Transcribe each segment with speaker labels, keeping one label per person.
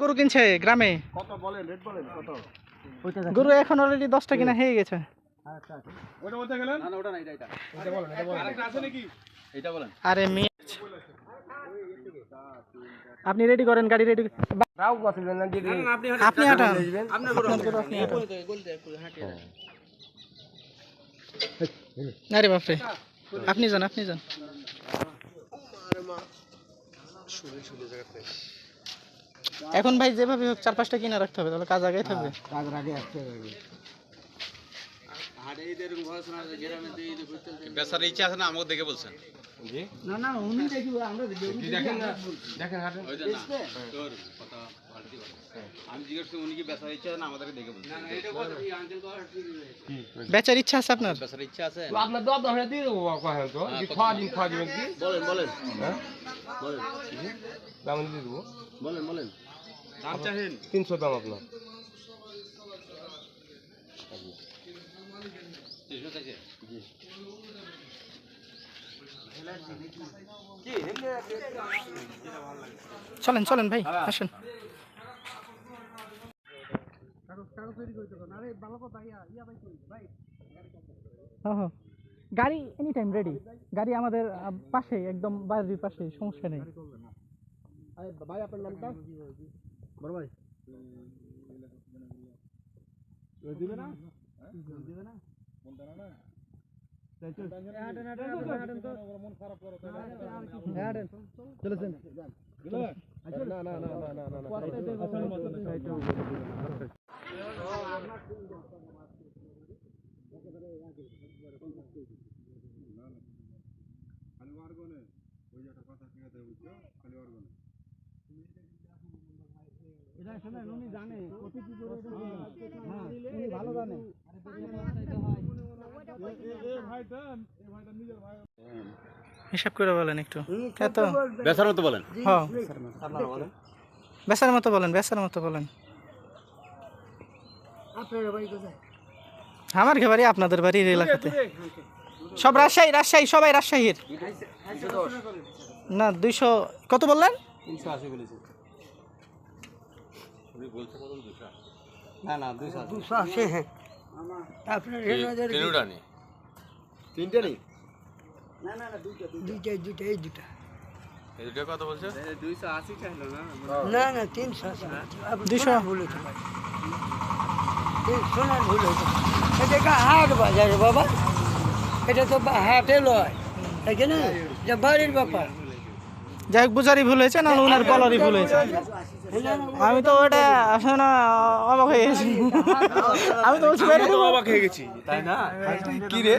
Speaker 1: গরু কিনছে গ্রামে?
Speaker 2: কত বলেন রেট বলেন কত?
Speaker 1: গরু এখন অলরেডি দশটা কিনা হয়ে গেছে।
Speaker 2: ওটা বলতে গেলেন?
Speaker 3: না না ওটা না এটা এটা।
Speaker 2: এটা বলেন এটা বলেন। আরেকটা আছে নাকি?
Speaker 3: এটা বলেন।
Speaker 1: আরে আপনি রেডি করেন গাড়ি রেডি
Speaker 2: রাও কত না দিদি
Speaker 1: আপনি হাঁটান। আরে বাপরে। আপনি যান আপনি যান। এখন ভাই যেভাবে হোক চার পাঁচটা কিনা রাখতে হবে তাহলে কাজ আগে থাকবে
Speaker 2: কাজ আগে আসতে হবে
Speaker 3: বেচার ইচ্ছা আছে না আমাকে দেখে বলছেন
Speaker 2: না না উনি দেখি আমরা দেখেন না? দেখেন হাটেন
Speaker 3: ওই যে না তোর কথা পাল্টি কথা আমি জিজ্ঞেস করি উনি কি বেচার ইচ্ছা আছে না আমাদেরকে দেখে বলছেন না না এটা কথা এই আঙ্কেল কথা
Speaker 1: বেচার ইচ্ছা আছে আপনার?
Speaker 3: বেচার ইচ্ছা আছে?
Speaker 2: আপনার দর দর দিয়ে দেবো কহেন তো। খাওয়া দিন? খাওয়া দিবেন
Speaker 3: বলেন বলেন।
Speaker 2: হ্যাঁ?
Speaker 3: বলেন।
Speaker 2: দাম দিয়ে দেবো।
Speaker 3: বলেন বলেন। দাম চাহেন
Speaker 2: তিনশো দাম আপনার।
Speaker 1: চলেন চলেন ভাই আসেন। হ্যাঁ, হ্যাঁ। গাড়ি এনি টাইম রেডি গাড়ি আমাদের পাশে একদম বাড়ির পাশে সমস্যা নেই।
Speaker 2: ভাই আপনার নামটা? বড় ভাই দিবে না দিবে না না না না না না
Speaker 1: হিসাব করে বলেন একটু। এত?
Speaker 3: বেচার মতো বলেন।
Speaker 1: হ্যাঁ বেসার মতো বলেন বেসার মতো বলেন। আমার ঘে বাড়ি আপনাদের বাড়ির এলাকাতে। সব রাজশাহী রাজশাহী সবাই রাজশাহীর। না দুইশো কত বললেন?
Speaker 2: তিনশো আশি বলেছে।
Speaker 3: না না দুইশো
Speaker 2: তিনটা। নেই
Speaker 3: এই দুটো। কত বলছো? দুইশো আশি চাইলো না?
Speaker 4: না না তিনশো
Speaker 1: দুইশো।
Speaker 4: ভুল হতে পারে তিনশো না ভুল হতে পারে এটা হাট বাজারে বাবা। এটা তো হাটে লয়। তাই না? যে বাড়ির ব্যাপার।
Speaker 1: যাই হোক বুঝারই ভুল হয়েছে না ওনার কলারই ভুল হয়েছে। আমি তো ওটা আসলে না অবাক হয়ে গেছি। আমি তো মেরে দেবো।
Speaker 2: অবাক হয়ে গেছি তাই না? কি রে?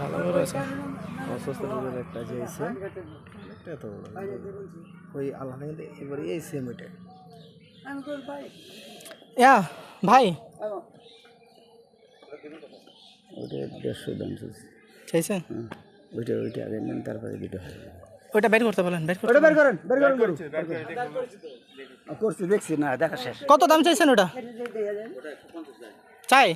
Speaker 1: ভালো করে আছে।
Speaker 5: অসুস্থ রোগের একটা যে এসে এত বড় ওই আল্লাহ কিন্তু এবারে এই সেম ওইটা
Speaker 1: ভাই?
Speaker 5: ওইটা দেড়শো দাম চলছে
Speaker 1: চাইছেন?
Speaker 5: হুম। ওইটা ওইটা আগে নেন তারপরে দুটো হবে।
Speaker 1: ওইটা বের করতে বলেন বের
Speaker 5: ওটা বের করেন বের করেন করছি দেখছি না দেখা শেষ।
Speaker 1: কত দাম চাইছেন ওটা? চাই।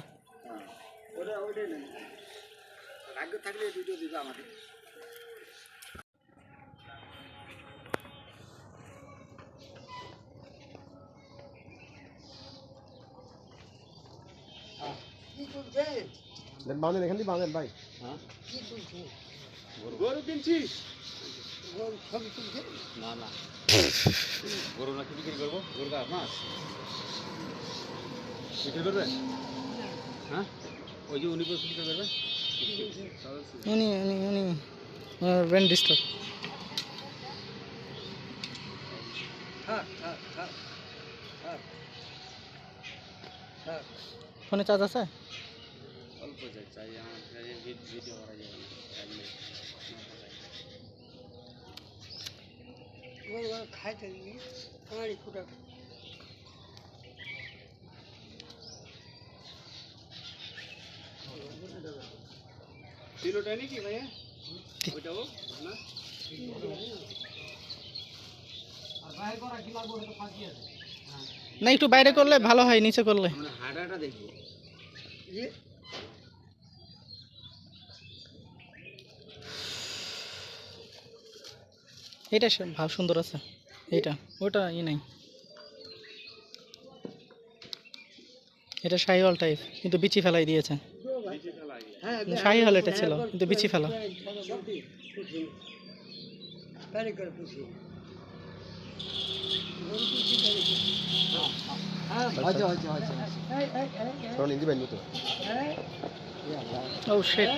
Speaker 2: বাঁধেন এখান দিয়ে বাঁধেন ভাই গরু কিনছিস
Speaker 3: না না গরু নাকি বিক্রি করব গরু কাজ মাছ বিক্রি করবেন হ্যাঁ ওই যে উনি বলছে বিক্রি করবেন
Speaker 1: উনি উনি উনি ব্রেন ডিস্টার্ব ফোনে চার্জ আছে
Speaker 3: চাই আমার ভিডিও করা যাবে চাই নেই।
Speaker 4: খাইতে ফুটা
Speaker 3: তিনোটাই নাকি ভাইয়া ওইটাও না
Speaker 1: না একটু বাইরে করলে ভালো হয়, নিচে করলে
Speaker 3: হাডাটা দেখব
Speaker 1: এটা ভাব সুন্দর আছে। এইটা। ওটা ই নাই। এটা শাহিওয়াল টাইপ কিন্তু বিচি ফেলাই দিয়েছে। শাহিওয়াল এটা ছিল কিন্তু বিচি ফেলা। ও শিট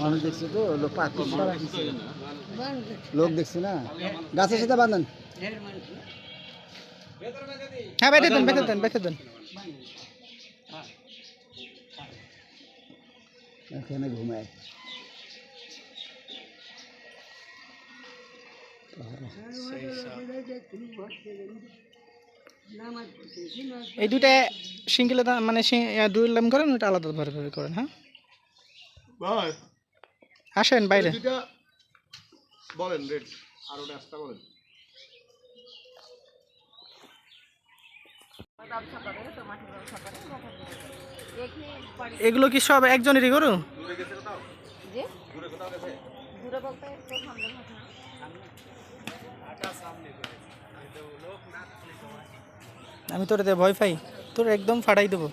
Speaker 5: মানুষ দেখছে তো লোক লোক দেখছে না? গাছের সাথে বাঁধেন।
Speaker 1: হ্যাঁ বেঁধে দেন বেঁধে দেন বেঁধে দেন।
Speaker 5: এখানে ঘুমায়।
Speaker 1: এই দুইটা সিঙ্গেলে মানে দুই লাম করেন ওটা আলাদা ভাবে ভাবে করেন হ্যাঁ? আসেন বাইরে।
Speaker 2: বলেন রেট আর ওটা একটা বলেন।
Speaker 1: এগুলো কি সব একজনেরই গরু?
Speaker 6: যে দূরে বলতে তো সামনে ঘটনা
Speaker 1: আমি তোর ভয় পাই। তোর একদম ফাটাই দেবো।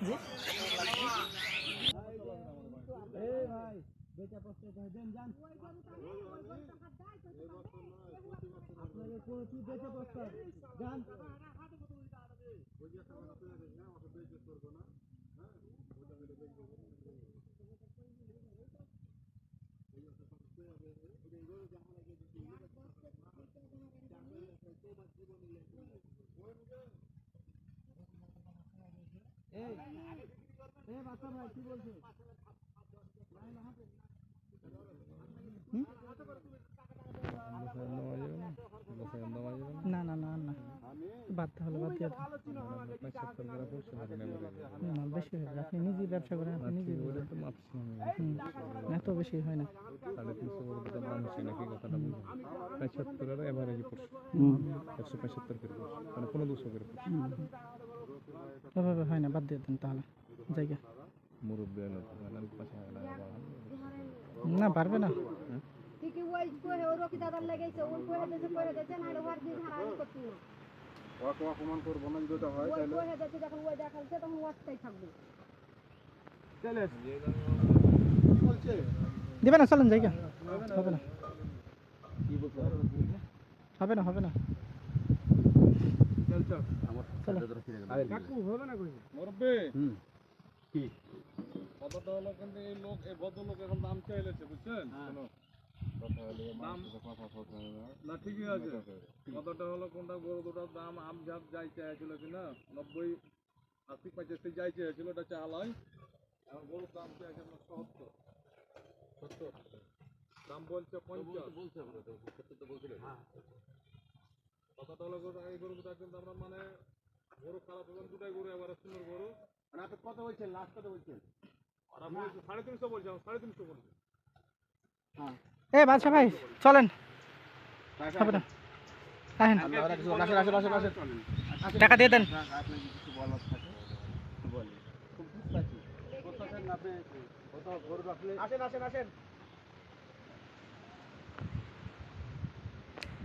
Speaker 6: জি এই ভাই বেটা কষ্ট
Speaker 1: করে দেন
Speaker 6: যান আপনাদের কোচি বেটা কষ্ট যান Thank you.
Speaker 1: না না না না বাদ হলে বাদ দিয়ে। না বেশি হয়ে আপনি নিজেই ব্যবসা করেন আপনি নিজেই এত বেশি হয় না। ওভাবে হয় না বাদ দিয়ে দেন তাহলে জায়গা না পারবে না
Speaker 6: ঠিকই ওই কহে ওর কি দাদার লেগেছে ওই কহে দেছে কহে দেছে না হলে ওর দিয়ে ধারা করতে না
Speaker 2: ওকে অপমান করব না যদি ওটা হয়
Speaker 6: ওই কহে দেছে যখন ওই দেখালছে তখন ওয়াটটাই থাকবে
Speaker 1: দিবে না চলেন জায়গা হবে না হবে না হবে না চলো
Speaker 2: মরবে কি? হলো কিন্তু এই লোক এই ভদ্রলোক এখন দাম চাইলেছে বুঝছেন? দাম না। ঠিকই আছে। কথাটা হলো কোনটা গরু দুটার দাম আম ঝাপ যাই কিনা নব্বই আশি পঁচাশি যাই চেয়েছিল ওটা চাল হয়। এখন গরুর দাম আপনার সত্তর। সত্তর? দাম বলছে পঞ্চাশ। বলছে কথাটা হলো এই গরু দুটা কিন্তু আমরা মানে গরু খারাপ এবং দুটাই গরু এবারে সুন্দর গরু। মানে আপনি কত বলছেন? লাস্ট কত বলছেন? সাড়ে তিনশো বলছেন সাড়ে তিনশো বলছেন।
Speaker 1: এ বাদশা ভাই চলেন। হবে না। টাকা দিয়ে দেন।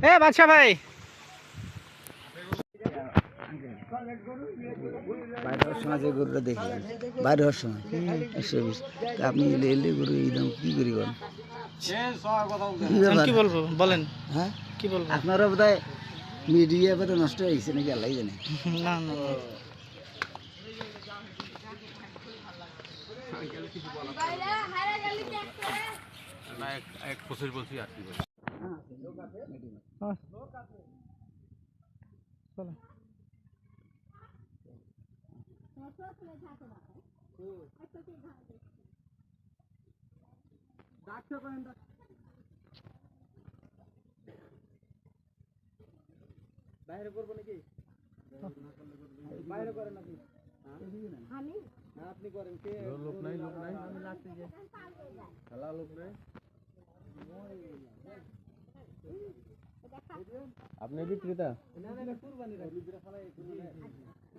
Speaker 1: এ বাদশা ভাই।
Speaker 5: বাইরে হওয়ার সময় যে গরুটা দেখলাম। বাইরে হওয়ার সময়? একশো বিশ। তা আপনি এলে এলে গরু এই দাম কি করি
Speaker 1: বলব? বলেন।
Speaker 5: হ্যাঁ?
Speaker 1: কি বলব?
Speaker 5: আপনারা বোধ হয় মিডিয়া বোধ নষ্ট হয়ে গেছে নাকি আল্লাহ জানে?
Speaker 1: না না। না।
Speaker 2: না এক এক পঁচিশ বলছি আর কি বলছি
Speaker 1: হ্যাঁ। চলো
Speaker 5: বাইরে করব নাকি বাইরে করেন
Speaker 6: আমি
Speaker 5: আপনি করেন কে লোক নাই লোক নাই খেলা লোক নাই আপনি বিক্রেতা